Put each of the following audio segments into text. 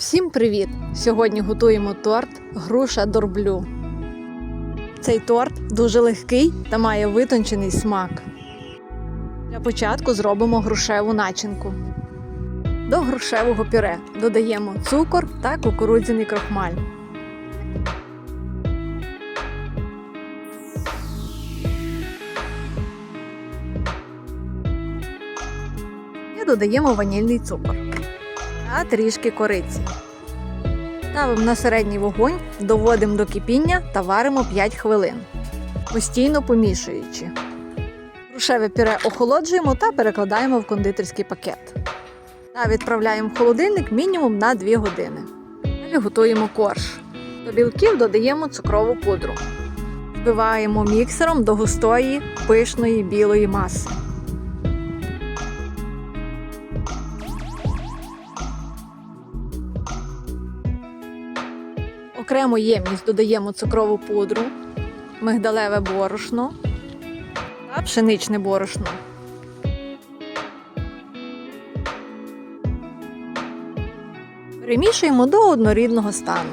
Всім привіт! Сьогодні готуємо торт груша дорблю. Цей торт дуже легкий та має витончений смак. Для початку зробимо грушеву начинку. До грушевого пюре додаємо цукор та кукурудзяний крохмаль. І додаємо ванільний цукор та трішки кориці. Ставимо на середній вогонь, доводимо до кипіння та варимо 5 хвилин, постійно помішуючи. Грушеве пюре охолоджуємо та перекладаємо в кондитерський пакет. Та відправляємо в холодильник мінімум на 2 години. Далі готуємо корж. До білків додаємо цукрову пудру. Збиваємо міксером до густої пишної білої маси. Окрему ємність додаємо цукрову пудру, мигдалеве борошно та пшеничне борошно. Перемішуємо до однорідного стану.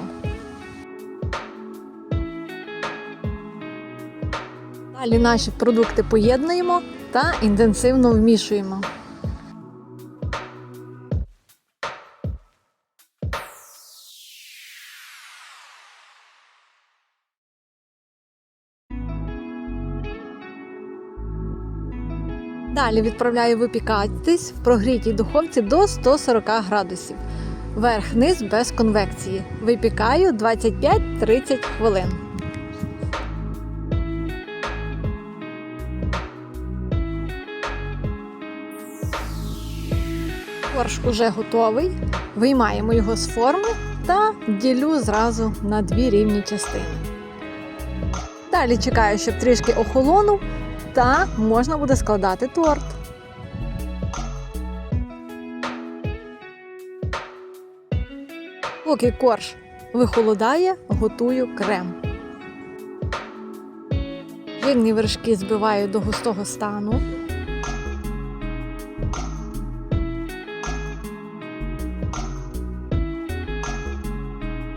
Далі наші продукти поєднуємо та інтенсивно вмішуємо. Далі відправляю випікатись в прогрітій духовці до 140 градусів. Верх-низ без конвекції. Випікаю 25-30 хвилин. Корж уже готовий. Виймаємо його з форми та ділю зразу на дві рівні частини. Далі чекаю, щоб трішки охолонув та можна буде складати торт. Поки корж вихолодає, готую крем. Жирні вершки збиваю до густого стану.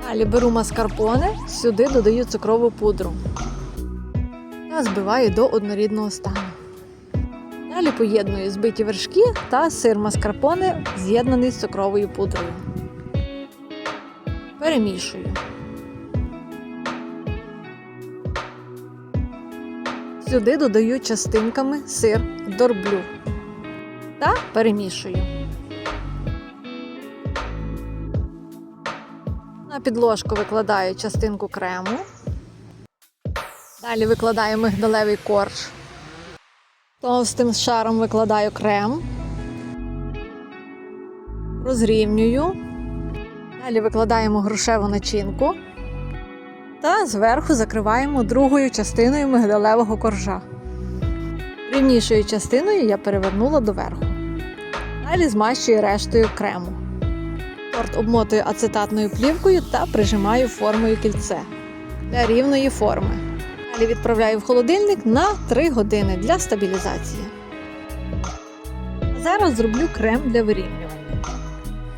Далі беру маскарпоне, сюди додаю цукрову пудру та збиваю до однорідного стану. Далі поєдную збиті вершки та сир маскарпоне, з'єднаний з цукровою пудрою. Перемішую. Сюди додаю частинками сир дорблю та перемішую. На підложку викладаю частинку крему. Далі викладаю мигдалевий корж. Товстим шаром викладаю крем. Розрівнюю. Далі викладаємо грушеву начинку. Та зверху закриваємо другою частиною мигдалевого коржа. Рівнішою частиною я перевернула доверху. Далі змащую рештою крему. Торт обмотую ацетатною плівкою та прижимаю формою кільце для рівної форми. Далі відправляю в холодильник на 3 години для стабілізації. Зараз зроблю крем для вирівнювання.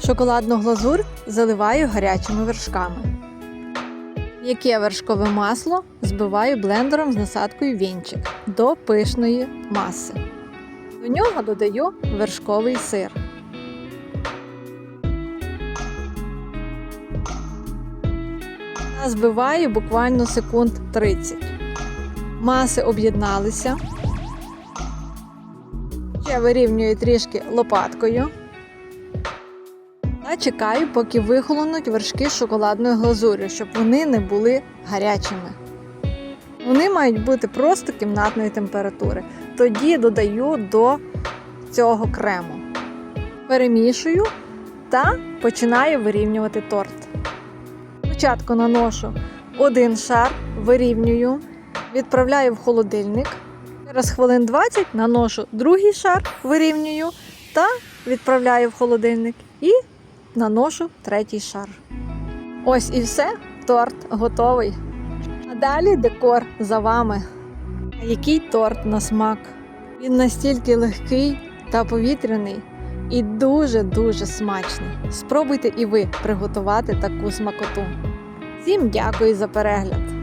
Шоколадну глазур заливаю гарячими вершками. Яке вершкове масло збиваю блендером з насадкою вінчик до пишної маси. До нього додаю вершковий сир. Збиваю буквально секунд 30. Маси об'єдналися. Ще вирівнюю трішки лопаткою. Та чекаю, поки вихолонуть вершки з шоколадною глазур'ю, щоб вони не були гарячими. Вони мають бути просто кімнатної температури. Тоді додаю до цього крему. Перемішую та починаю вирівнювати торт. Спочатку наношу один шар, вирівнюю. Відправляю в холодильник. Через хвилин 20 наношу другий шар, вирівнюю та відправляю в холодильник і наношу третій шар. Ось і все, торт готовий. А далі декор за вами. А який торт на смак? Він настільки легкий та повітряний і дуже-дуже смачний. Спробуйте і ви приготувати таку смакоту. Всім дякую за перегляд!